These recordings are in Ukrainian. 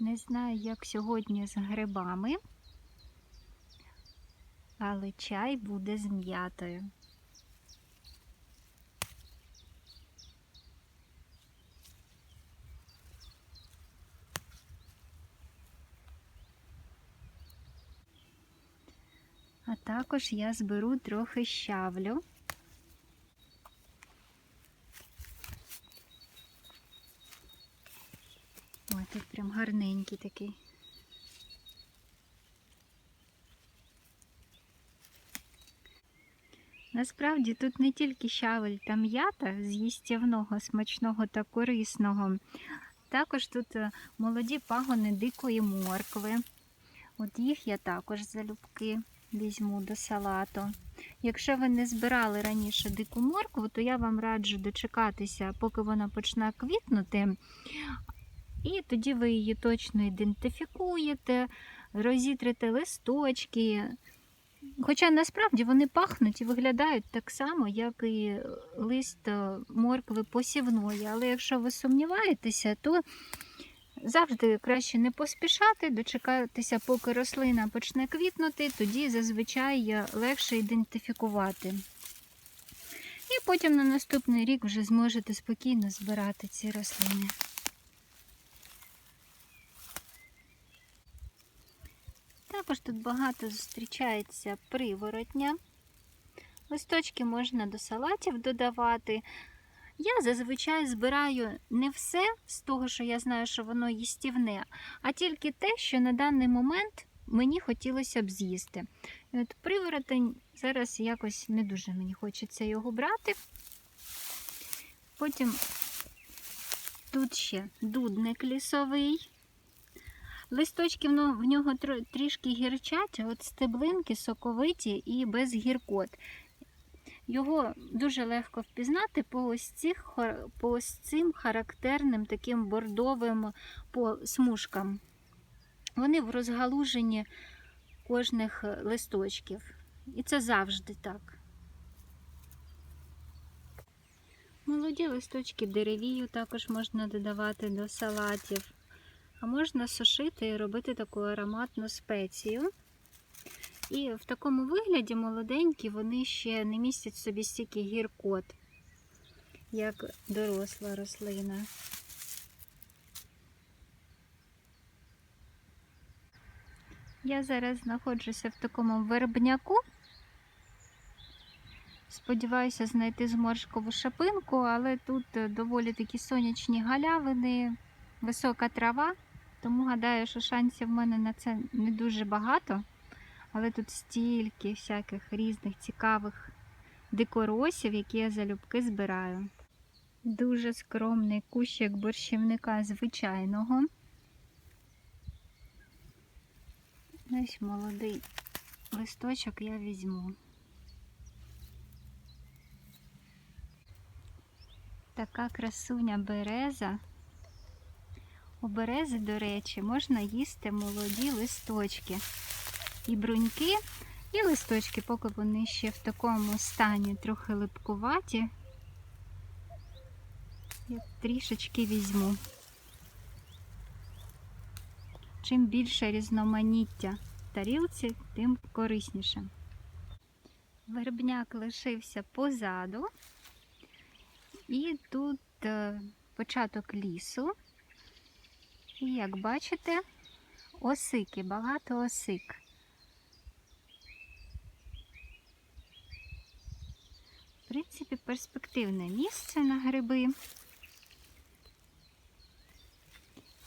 Не знаю, як сьогодні з грибами, але чай буде з м'ятою. А також я зберу трохи щавлю. Тут прям гарненький такий. Насправді тут не тільки щавель та м'ята з їстівного, смачного та корисного. Також тут е, молоді пагони дикої моркви. От їх я також залюбки візьму до салату. Якщо ви не збирали раніше дику моркву, то я вам раджу дочекатися, поки вона почне квітнути. І тоді ви її точно ідентифікуєте, розітрите листочки. Хоча насправді вони пахнуть і виглядають так само, як і лист е, моркви посівної. Але якщо ви сумніваєтеся, то завжди краще не поспішати, дочекатися, поки рослина почне квітнути, тоді зазвичай легше ідентифікувати. І потім на наступний рік вже зможете спокійно збирати ці рослини. Також тут багато зустрічається приворотня. Листочки можна до салатів додавати. Я зазвичай збираю не все з того, що я знаю, що воно їстівне, а тільки те, що на даний момент мені хотілося б з'їсти. От приворотень зараз якось не дуже мені хочеться його брати. Потім тут ще дудник лісовий. Листочки в нього трішки гірчать, от стеблинки соковиті і без гіркот. Його дуже легко впізнати по ось, цих, по ось цим характерним таким бордовим по смужкам. Вони в розгалуженні кожних е, листочків. І це завжди так. Молоді листочки деревію також можна додавати до салатів. А можна сушити і робити таку ароматну спецію. І в такому вигляді молоденькі вони ще не містять собі стільки гіркот, як доросла рослина. Я зараз знаходжуся в такому вербняку. Сподіваюся знайти зморшкову шапинку, але тут доволі такі сонячні галявини, висока трава, тому гадаю, що шансів в мене на це не дуже багато. Але тут стільки всяких різних цікавих дикоросів, які я залюбки збираю. Дуже скромний кущик борщівника звичайного. Ось молодий листочок я візьму. Така красуня береза. У берези, до речі, можна їсти молоді листочки. І бруньки, і листочки, поки вони ще в такому стані трохи липкуваті. Я трішечки візьму. Чим більше різноманіття в тарілці, тим корисніше. Вербняк лишився позаду. І тут е, початок лісу. І як бачите, осики, багато осик. В принципі, перспективне місце на гриби.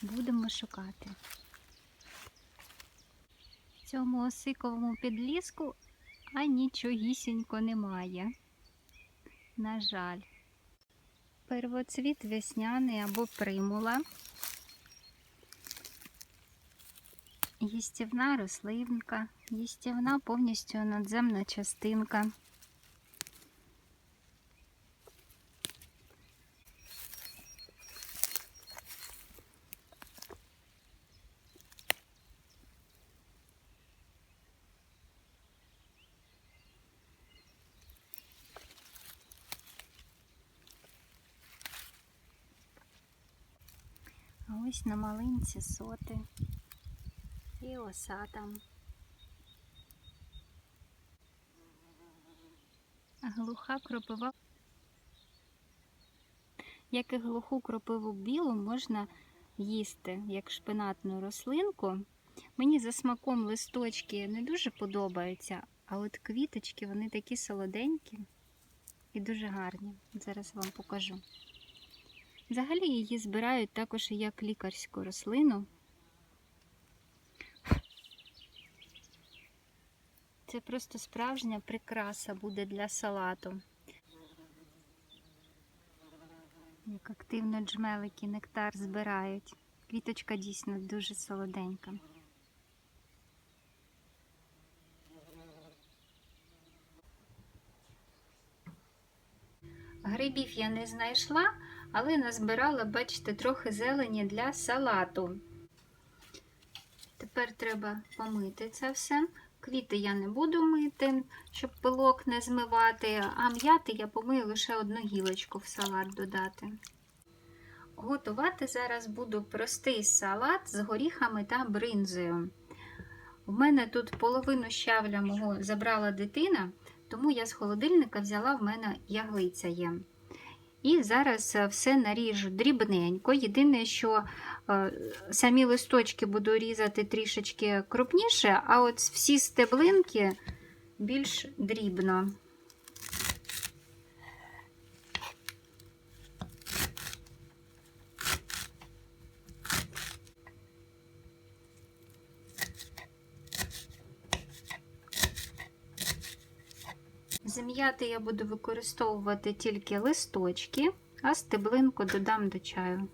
Будемо шукати. В цьому осиковому підліску а нічогісінько немає. На жаль. Первоцвіт весняний або примула. Їстівна рослинка, їстівна повністю надземна частинка. Ось на малинці соти. І оса там. Глуха кропива. Як і глуху кропиву білу можна їсти як шпинатну рослинку. Мені за смаком листочки не дуже подобаються, а от квіточки вони такі солоденькі і дуже гарні. Зараз вам покажу. Взагалі її збирають також як лікарську рослину. Це просто справжня прикраса буде для салату. Як активно джмелики нектар збирають. Квіточка дійсно дуже солоденька. Грибів я не знайшла, але назбирала, бачите, трохи зелені для салату. Тепер треба помити це все. Квіти я не буду мити, щоб пилок не змивати, а м'яти я помию лише одну гілочку в салат додати. Готувати зараз буду простий салат з горіхами та бринзою. У мене тут половину щавля мого забрала дитина, тому я з холодильника взяла в мене яглиця є. І зараз е, все наріжу дрібненько. Єдине, що е, самі листочки буду різати трішечки крупніше, а от всі стеблинки більш дрібно. Зім'яти я буду використовувати тільки листочки, а стеблинку додам до чаю.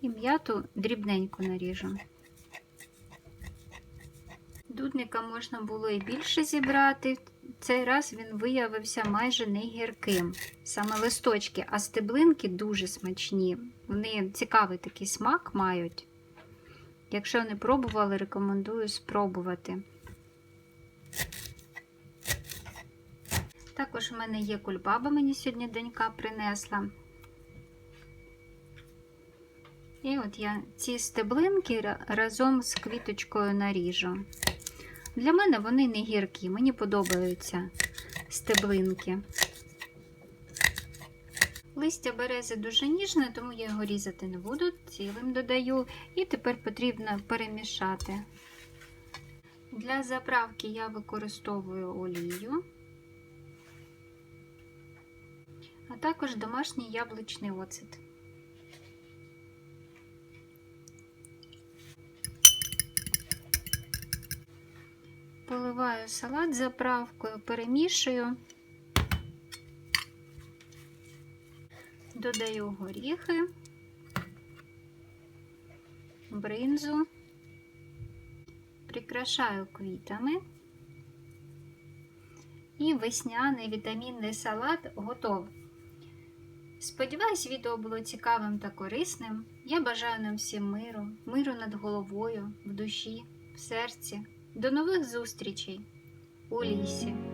І м'яту дрібненько наріжу. Дудника можна було і більше зібрати. Цей раз він виявився майже не гірким. Саме листочки, а стеблинки дуже смачні. Вони цікавий такий смак мають. Якщо не пробували, рекомендую спробувати. Також в мене є кульбаба, мені сьогодні донька принесла. І от я ці стеблинки разом з квіточкою наріжу. Для мене вони не гіркі, мені подобаються стеблинки. Листя берези дуже ніжне, тому я його різати не буду, цілим додаю. І тепер потрібно перемішати. Для заправки я використовую олію, а також домашній яблучний оцет. Поливаю салат заправкою, перемішую. Додаю горіхи, бринзу, прикрашаю квітами. І весняний вітамінний салат готов. Сподіваюсь, відео було цікавим та корисним. Я бажаю нам всім миру, миру над головою, в душі, в серці. До нових зустрічей у лісі!